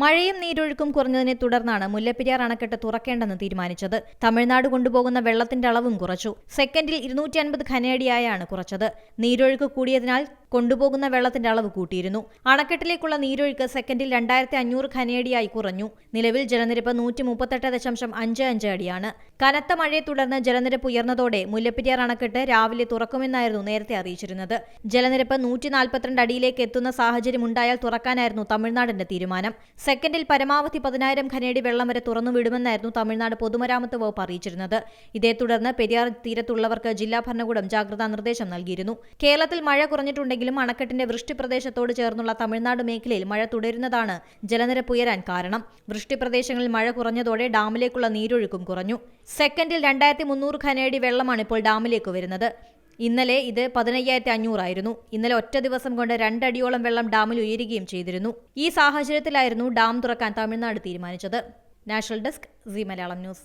മഴയും നീരൊഴുക്കും കുറഞ്ഞതിനെ തുടർന്നാണ് മുല്ലപ്പെരിയാർ അണക്കെട്ട് തുറക്കേണ്ടെന്ന് തീരുമാനിച്ചത്. തമിഴ്നാട് കൊണ്ടുപോകുന്ന വെള്ളത്തിന്റെ അളവും കുറച്ചു. സെക്കൻഡിൽ ഇരുന്നൂറ്റി അൻപത് ഖനയടിയായാണ് കുറച്ചത്. നീരൊഴുക്ക് കൂടിയതിനാൽ കൊണ്ടുപോകുന്ന വെള്ളത്തിന്റെ അളവ് കൂട്ടിയിരുന്നു. അണക്കെട്ടിലേക്കുള്ള നീരൊഴുക്ക് സെക്കൻഡിൽ രണ്ടായിരത്തി അഞ്ഞൂറ് ഖനയടിയായി കുറഞ്ഞു. നിലവിൽ ജലനിരപ്പ് നൂറ്റി മുപ്പത്തെട്ട് ദശാംശം അഞ്ച് അഞ്ച് അടിയാണ്. കനത്ത മഴയെ തുടർന്ന് ജലനിരപ്പ് ഉയർന്നതോടെ മുല്ലപ്പെരിയാർ അണക്കെട്ട് രാവിലെ തുറക്കുമെന്നായിരുന്നു നേരത്തെ അറിയിച്ചിരുന്നത്. ജലനിരപ്പ് നൂറ്റി നാൽപ്പത്തിരണ്ട് അടിയിലേക്ക് എത്തുന്ന സാഹചര്യം ഉണ്ടായാൽ തുറക്കാനായിരുന്നു തമിഴ്നാടിന്റെ തീരുമാനം. സെക്കൻഡിൽ പരമാവധി പതിനായിരം ഖനയടി വെള്ളം വരെ തുറന്നുവിടുമെന്നായിരുന്നു തമിഴ്നാട് പൊതുമരാമത്ത് വകുപ്പ് അറിയിച്ചിരുന്നത്. ഇതേ തുടർന്ന് പെരിയാർ തീരത്തുള്ളവർക്ക് ജില്ലാ ഭരണകൂടം ജാഗ്രതാ നിർദ്ദേശം നൽകിയിരുന്നു. കേരളത്തിൽ മഴ കുറഞ്ഞിട്ടുണ്ടെങ്കിലും അണക്കെട്ടിന്റെ വൃഷ്ടിപ്രദേശത്തോട് ചേർന്നുള്ള തമിഴ്നാട് മേഖലയിൽ മഴ തുടരുന്നതാണ് ജലനിരപ്പ് ഉയരാൻ കാരണം. വൃഷ്ടിപ്രദേശങ്ങളിൽ മഴ കുറഞ്ഞതോടെ ഡാമിലേക്കുള്ള നീരൊഴുക്കും കുറഞ്ഞു. സെക്കൻഡിൽ രണ്ടായിരത്തി മുന്നൂറ് ഖനയടി വെള്ളമാണ് ഇപ്പോൾ ഡാമിലേക്ക് വരുന്നത്. ഇന്നലെ ഇത് പതിനയ്യായിരത്തി അഞ്ഞൂറായിരുന്നു ഇന്നലെ ഒറ്റ ദിവസം കൊണ്ട് രണ്ടടിയോളം വെള്ളം ഡാമിൽ ഉയരുകയും ചെയ്തിരുന്നു. ഈ സാഹചര്യത്തിലായിരുന്നു ഡാം തുറക്കാൻ തമിഴ്നാട് തീരുമാനിച്ചത്. National desk C Malayalam news.